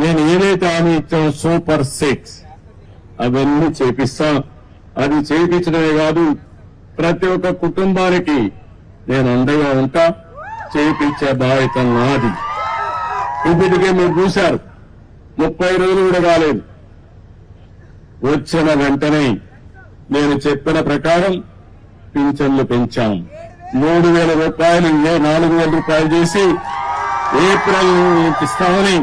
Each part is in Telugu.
నేను ఏదైతే హామీ ఇచ్చాను సూపర్ సిక్స్. అవన్నీ చేపిస్తాను. అది చేపించడమే కాదు ప్రతి ఒక్క కుటుంబానికి నేను అండగా ఉంటా చేపించే బాధ్యత నాది. ఇప్పటికే మీరు చూశారు ముప్పై రోజులు కూడా కాలేదు. వచ్చిన వెంటనే నేను చెప్పిన ప్రకారం పింఛన్లు పెంచాం. మూడు వేల రూపాయలు ఏ నాలుగు వేల రూపాయలు చేసి ఏప్రిల్ ఇస్తామని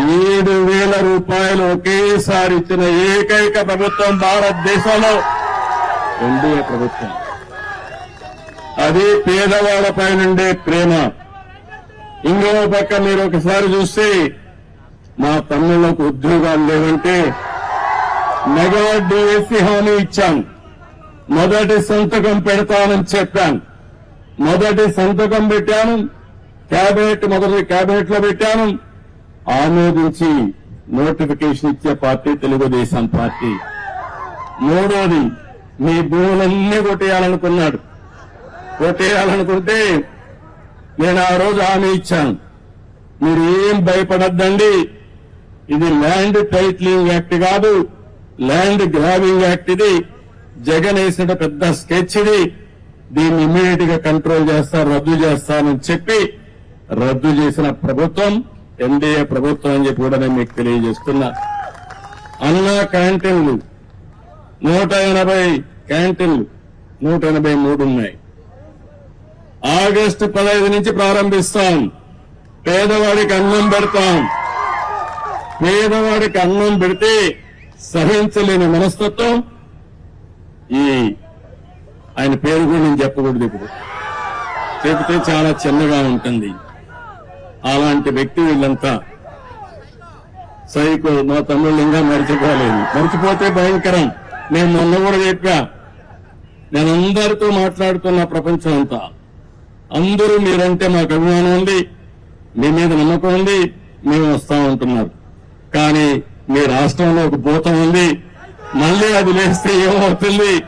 ఏడు వేల రూపాయలు ఒకేసారి ఇచ్చిన ఏకైక ప్రభుత్వం భారతదేశంలో ఎన్డీఏ ప్రభుత్వం. అది పేదవాళ్ళపై నుండే ప్రేమ. ఇంకో పక్క మీరు ఒకసారి చూస్తే మా తమ్ముళ్ళకు ఉద్యోగాలు లేవంటే మెగావాట్ డిఎస్సి హామీ ఇచ్చాం. మొదటి సంతకం పెడతానని చెప్పాను మొదటి సంతకం పెట్టాను. క్యాబినెట్ మొదటి క్యాబినెట్లో పెట్టాను. ఆమోదించి నోటిఫికేషన్ ఇచ్చే పార్టీ తెలుగుదేశం పార్టీ. మూడోది మీ భూములన్నీ కొట్టేయాలనుకున్నాడు. కొట్టేయాలనుకుంటే నేను ఆ రోజు హామీ ఇచ్చాను. మీరు ఏం భయపడద్దండి. ఇది ల్యాండ్ టైట్లింగ్ యాక్ట్ కాదు. ల్యాండ్ గ్రాబింగ్ యాక్ట్ ఇది. జగన్ వేసిన పెద్ద స్కెచ్ ఇది. దీన్ని ఇమ్మీడియట్గా కంట్రోల్ చేస్తారు రద్దు చేస్తానని చెప్పి రద్దు చేసిన ప్రభుత్వం ఎన్డీఏ ప్రభుత్వం అని చెప్పి కూడా నేను మీకు తెలియజేస్తున్నా. అన్నా క్యాంటీన్లు నూట ఎనభై క్యాంటీన్లు నూట ఎనభై మూడు ఉన్నాయి. ఆగస్టు పదహైదు నుంచి ప్రారంభిస్తాం. పేదవాడికి అన్నం పెడతాం. పేదవాడికి అన్నం పెడితే సహించలేని మనస్తత్వం. ఈ ఆయన పేరు కూడా నేను చెప్పకూడదు ఇప్పుడు. చెబితే చాలా చిన్నగా ఉంటుంది. అలాంటి వ్యక్తి వీళ్ళంతా. సైకో మా తమ్ముళ్ళు ఇంకా మర్చిపోలేదు. మర్చిపోతే భయంకరం. నేను మొన్న కూడా చెప్పా. నేను అందరితో మాట్లాడుతున్న ప్రపంచం అంతా. అందరూ మీరంటే మాకు అభిమానం ఉంది. మీ మీద నమ్మకం ఉంది. మేము వస్తా ఉంటున్నారు కానీ మీ రాష్ట్రంలో ఒక భూతం ఉంది. మళ్ళీ అది లేస్తే ఏమవుతుంది?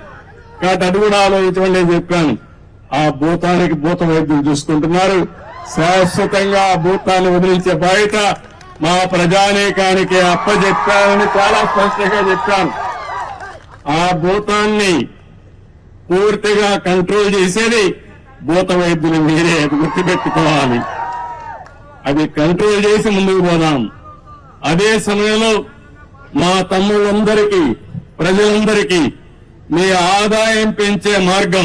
కాబట్టి అది కూడా ఆలోచించమని నేను చెప్పాను. ఆ భూతానికి భూత వైద్యులు చూసుకుంటున్నారు. శాశ్వతంగా భూతాన్ని వదిలించే బాధ్యత మా ప్రజానీకానికి అప్పచెప్పానని చాలా స్పష్టంగా చెప్పాను ఆ భూతాన్ని పూర్తిగా కంట్రోల్ చేసేది భూత వైద్యులు మీరే అది గుర్తుపెట్టుకోవాలి. అది కంట్రోల్ చేసి ముందుకు పోదాం. అదే సమయంలో మా తమ్ముళ్ళందరికీ ప్రజలందరికీ మీ ఆదాయం పెంచే మార్గం